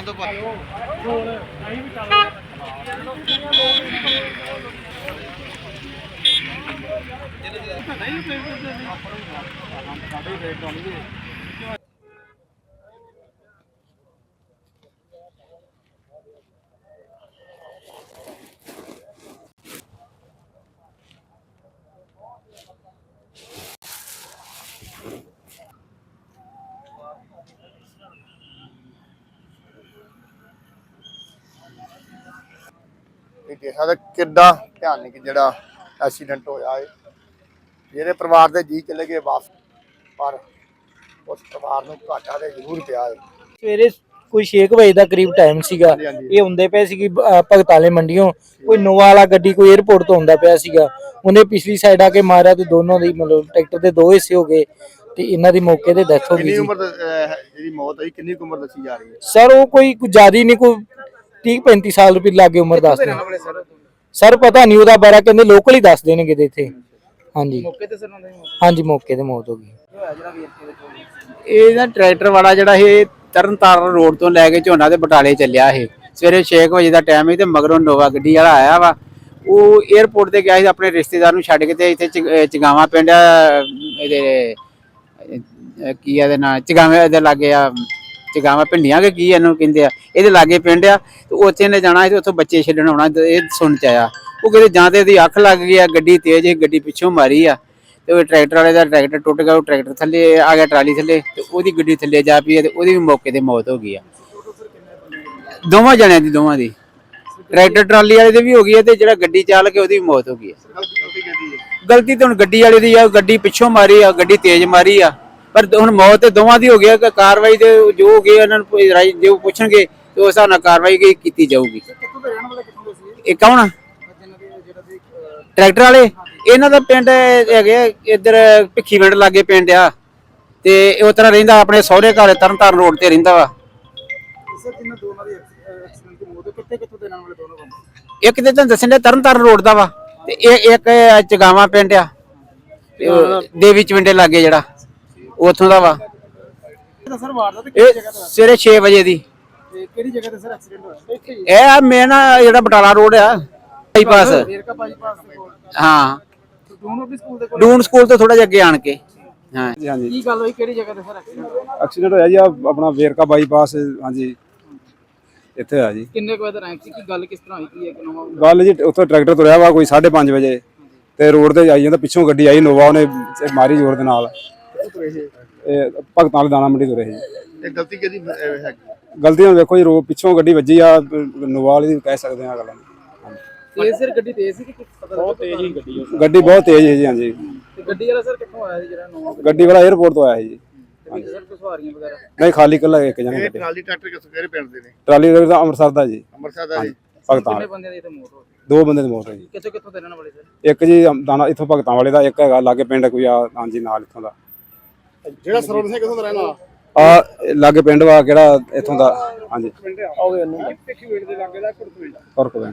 ਰਹਿਣ ਦੋ ਪਰ ਇਹ ਦੇਖਾ ਤਾਂ ਕਿੱਡਾ ਭਿਆਨਕ ਜਿਹੜਾ ਐਕਸੀਡੈਂਟ ਹੋਇਆ ਹੈ ਜਿਹੜੇ ਪਰਿਵਾਰ ਦੇ ਜੀ ਚਲੇ ਗਏ ਵਾਪਸ ਪਰ ਉਸ ਪਰਿਵਾਰ ਨੂੰ ਘਾਟਾ ਤੇ ਜ਼ਰੂਰ ਪਿਆ ਹੈ ਸਵੇਰੇ ਕੋਈ 6 ਵਜੇ ਦਾ ਕਰੀਬ ਟਾਈਮ ਸੀਗਾ। ਇਹ ਹੁੰਦੇ ਪਏ ਸੀਗੀ ਅਹ, ਭਗਤਾਲੇ ਮੰਡੀੋਂ ਕੋਈ ਨੋਵਾ ਵਾਲਾ ਗੱਡੀ ਕੋਈ 에어ਪੋਰਟ ਤੋਂ ਹੁੰਦਾ ਪਿਆ ਸੀਗਾ। ਉਹਨੇ ਪਿਛਲੀ ਸਾਈਡ ਆ ਕੇ ਮਾਰਿਆ ਤੇ ਦੋਨੋਂ ਦੀ ਮਤਲਬ ਟਰੈਕਟਰ ਦੇ ਦੋ ਹਿੱਸੇ ਹੋ ਗਏ ਤੇ ਇਹਨਾਂ ਦੀ ਮੌਕੇ ਤੇ ਡੈਥ ਹੋ ਗਈ ਕਿੰਨੀ ਸੀ। ਉਮਰ ਜਿਹੜੀ ਮੌਤ ਹੋਈ ਕਿੰਨੀ ਕੁ ਉਮਰ ਦੱਸੀ ਜਾ ਰਹੀ ਹੈ? ਸਰ ਉਹ ਕੋਈ ਕੁ ਜ਼ਿਆਦਾ ਨਹੀਂ ਕੋਈ 30 35 ਸਾਲ ਰੁਪਏ ਲਾਗੇ ਉਮਰ ਦੱਸਦੇ ਸਰ? ਪਤਾ ਨਹੀਂ ਉਹਦਾ ਬਾਰੇ ਕਹਿੰਦੇ ਲੋਕਲ ਹੀ ਦੱਸ ਦੇਣਗੇ ਤੇ ਇੱਥੇ। ਹਾਂਜੀ। ਮੌਕੇ ਤੇ ਸਰ ਉਹਨਾਂ ਹਾਂਜੀ ਮੌਕੇ ਤੇ ਮੌਤ ਹੋ ਗਈ। ਇਹ ਨਾ ਟਰੈਕਟਰ ਵਾਲਾ ਜਿਹੜਾ ਇਹ ਤਰਨਤਾਰਨ ਰੋਡ ਤੋਂ ਲੈ ਕੇ ਝੋਨਾ ਦੇ ਬਟਾਲੇ ਚੱਲਿਆ ਇਹ। ਸਵੇਰੇ 6 ਵਜੇ ਦਾ ਟਾਈਮ ਹੈ ਤੇ ਮਗਰੋਂ ਨੋਵਾ ਗੱਡੀ ਵਾਲਾ ਆਇਆ ਵਾ। ਉਹ 에어ਪੋਰਟ ਤੇ ਗਿਆ ਸੀ ਆਪਣੇ ਰਿਸ਼ਤੇਦਾਰ ਨੂੰ ਛੱਡ ਕੇ ਤੇ ਇੱਥੇ ਚਗਾਵਾਂ ਪਿੰਡ ਇਹਦੇ ਕੀ ਆ ਇਹਦੇ ਨਾਂ? ਚਗਾਵੇਂ ਦੇ ਲਾਗੇ ਆ ਚਗਾਵਾਂ ਪਿੰਡੀਆਂ ਕਿ ਕੀ ਇਹਨੂੰ ਕਹਿੰਦੇ ਆ? ਇਹਦੇ ਲਾਗੇ ਪਿੰਡ ਆ ਤੇ ਉੱਥੇ ਨੇ ਜਾਣਾ ਸੀ ਤੇ ਉੱਥੋਂ ਬੱਚੇ ਛੱਡਣ ਆਉਣਾ ਇਹ ਸੁਣ ਚ ਆਇਆ। ਉਹ ਕਿਤੇ ਜਾਂ ਤੇ ਇਹਦੀ ਅੱਖ ਲੱਗ ਗਈ ਆ ਗੱਡੀ ਤੇਜ਼ ਸੀ ਗੱਡੀ ਪਿੱਛੋਂ ਮਾਰੀ ਆ। ਤੇ ਉਹ ਟਰੈਕਟਰ ਵਾਲੇ ਦਾ ਟਰੈਕਟਰ ਟੁੱਟ ਗਿਆ ਉਹ ਟਰੈਕਟਰ ਥੱਲੇ ਆ ਗਿਆ ਟਰਾਲੀ ਥੱਲੇ ਤੇ ਉਹਦੀ ਗੱਡੀ ਥੱਲੇ ਜਾ ਪਈ ਹੈ ਤੇ ਉਹਦੀ ਵੀ ਮੌਕੇ ਤੇ ਮੌਤ ਹੋ ਗਈ ਆ। ਦੋਵਾਂ ਜਣਿਆਂ ਦੀ ਦੋਵਾਂ ਦੀ। ਟਰੈਕਟਰ ਟਰਾਲੀ ਵਾਲੇ ਦੀ ਵੀ ਹੋ ਗਈ ਹੈ ਤੇ ਜਿਹੜਾ ਗੱਡੀ ਚਾਲਕ ਹੈ ਉਹਦੀ ਵੀ ਮੌਤ ਹੋ ਗਈ ਹੈ ਕਿਹਦੀ ਹੈ ਗਲਤੀ ਤਾਂ ਹੁਣ ਗੱਡੀ ਵਾਲੇ ਦੀ ਆ ਗੱਡੀ ਪਿੱਛੋਂ ਮਾਰੀ ਆ ਗੱਡੀ ਤੇਜ਼ ਮਾਰੀ ਆ। ਪਰ ਹੁਣ ਮੌਤ ਤੇ ਦੋਵਾਂ ਦੀ ਹੋ ਗਈ ਆ ਕਿ ਕਾਰਵਾਈ ਦੇ ਜੋ ਹੋ ਗਈ ਉਹਨਾਂ ਨੂੰ ਰਾਈ- ਜੋ ਪੁੱਛਣਗੇ ਤੇ ਉਸ ਹਿਸਾਬ ਨਾਲ ਕਾਰਵਾਈ ਕੀ- ਕੀਤੀ ਜਾਊਗੀ। ਇਹ ਕੌਣ ਆ? ਟਰੈਕਟਰ ਵਾਲੇ? ਇਹਨਾਂ ਦਾ ਪਿੰਡ ਹੈਗੇ ਆ, ਇੱਧਰ ਭਿੱਖੀਵਿੰਡ ਲਾਗੇ ਪਿੰਡ ਆ। ਤੇ ਇਹ ਉਸ ਤਰ੍ਹਾਂ ਰਹਿੰਦਾ ਆਪਣੇ ਸਹੁਰੇ ਘਰ ਤਰਨਤਾਰਨ ਰੋਡ ਤੇ ਰਹਿੰਦਾ ਵਾ। ਇੱਕ ਤੇ ਤਾਂ ਦੱਸਣ ਦੇ ਤਰਨਤਾਰਨ ਰੋਡ ਦਾ ਵਾ। ਤੇ ਇਹ ਇੱਕ ਚਗਾਵਾ ਪਿੰਡ ਆ। ਤੇ ਉਹ ਦੇਵੀ ਚਵਿੰਡੇ ਲਾਗੇ ਜਿਹੜਾ। ਉੱਥੋਂ ਦਾ ਵਾ। ਇਹ ਸਵੇਰੇ 6 ਵਜੇ ਦੀ। ਕਿਹੜੀ ਜਗ੍ਹਾ ਤੇ ਸਰ ਐਕਸੀਡੈਂਟ ਹੋਇਆ? ਇੱਥੇ ਇਹ ਆ ਮੇਨ ਜਿਹੜਾ ਬਟਾਲਾ ਰੋਡ ਆ ਬਾਈਪਾਸ। ਵੇਰਕਾ ਬਾਈਪਾਸ ਦੇ ਕੋਲ। ਹਾਂ। ਦੋਨੋਂ ਵੀ ਸਕੂਲ ਦੇ ਕੋਲ? ਡੂਨ ਸਕੂਲ ਤੋਂ ਥੋੜਾ ਜਿਹਾ ਅੱਗੇ ਆਣ ਕੇ। ਹਾਂ। ਜੀ ਹਾਂਜੀ। ਕੀ ਗੱਲ ਹੋਈ? ਕਿਹੜੀ ਜਗ੍ਹਾ ਤੇ ਸਰ ਐਕਸੀਡੈਂਟ ਐਕਸੀਡੈਂਟ ਹੋਇਆ ਜੀ ਆਪਣਾ ਵੇਰਕਾ ਬਾਈਪਾਸ ਹਾਂਜੀ। ਇੱਥੇ ਹੋਇਆ ਜੀ। ਕਿੰਨੇ ਕੁ ਵਜੇ ਦਾ ਰੈਂਕ ਸੀ? ਕੀ ਗੱਲ ਕਿਸ ਤਰ੍ਹਾਂ ਹੋਈ? ਕੀ ਹੈ ਕਿ ਨਵਾਂ ਗੱਲ ਜੀ ਉੱਥੋਂ ਟਰੈਕਟਰ ਤੁਰਿਆ ਵਾ ਕੋਈ 5:30 ਵਜੇ। ਤੇ ਰੋਡ ਤੇ ਆਈ ਜਾਂਦਾ ਪਿੱਛੋਂ ਗੱਡੀ ਆਈ ਨੋਵਾ ਉਹਨੇ ਮਾਰੀ ਜ਼ੋਰ ਦੇ ਨਾਲ। ਇਹ ਭਗਤਾਂ ਵਾਲੇ ਦਾਣਾ ਮੰਡੀ ਤੁਰੇ ਸੀ ਇਹ ਗਲਤੀ ਕਿਹਦੀ ਅਹ, ਹੈਗੀ? ਗਲਤੀ ਨਾਲ ਵੇਖੋ ਜੀ ਰੋ ਪਿੱਛੋਂ ਗੱਡੀ ਵੱਜੀ ਆ ਨੋਵਾ ਵਾਲੀ ਦੀ ਕਹਿ ਸਕਦੇ ਆ ਅਗਲਾ। ਤੇਜ਼ ਸਰ ਗੱਡੀ ਤੇਜ਼ ਸੀ ਕਿ ਕਿਸ ਪਤਾ ਬਹੁਤ ਤੇਜ਼ ਹੀ ਗੱਡੀ ਗੱਡੀ ਬਹੁਤ ਤੇਜ਼ ਹੈ ਜੀ ਹਾਂਜੀ। ਤੇ ਗੱਡੀ ਵਾਲਾ ਸਰ ਕਿੱਥੋਂ ਆਇਆ ਸੀ ਜਿਹੜਾ ਨਵਾਂ ਗੱਡੀ? ਵਾਲਾ 에어ਪੋਰਟ ਤੋਂ ਆਇਆ ਸੀ ਜੀ। ਤੇ ਵਿੱਚ ਸਰ ਕੋਈ ਸਵਾਰੀਆਂ ਵਗੈਰਾ? ਨਹੀਂ ਖਾਲੀ ਕੱਲਾ ਇੱਕ ਜਣਾ ਇਹ ਗੱਡੀ। ਟਰਾਲੀ ਟਰੈਕਟਰ ਕਿਸ ਕਿਹੜੇ ਪਿੰਡ ਦੇ ਨੇ? ਟਰਾਲੀ ਦਾ ਅੰਮ੍ਰਿਤਸਰ ਦਾ ਜੀ। ਅੰਮ੍ਰਿਤਸਰ ਦਾ ਜੀ। ਭਗਤਾਂ ਕਿੰਨੇ ਵਾਲੇ। ਬੰਦਿਆਂ ਦੀ ਇੱਥੇ ਮੌਤ ਹੋ ਗਈ? ਦੋ ਬੰਦੇ ਦੀ ਮੌਤ ਹੋਈ ਜੀ। ਕਿੱਥੋਂ ਕਿੱਥੋਂ ਦੇ ਰਹਿਣ ਵਾਲੇ ਸਰ? ਇੱਕ ਜੀ ਦਾਣਾ ਇੱਥੋਂ ਭਗਤਾਂ ਵਾਲੇ ਦਾ ਇੱਕ ਹੈਗਾ ਲਾਗੇ ਪਿੰਡ ਕੋਈ ਆ ਹਾਂਜੀ ਨਾਲ ਇੱਥੋਂ ਦਾ। ਜਿਹੜਾ ਸਰਵਣ ਸਿੰਘ ਕਿਥੋਂ ਦਾ ਰਹਿਣ ਵਾਲਾ? ਆ ਲਾਗੇ ਪਿੰਡ ਵਾ ਕਿਹੜਾ ਇੱਥੋਂ ਦਾ ਹਾਂਜੀ। ਆਓਗੇ ਉਹਨੂੰ। ਫ਼ਰਕ ਪੈਂਦਾ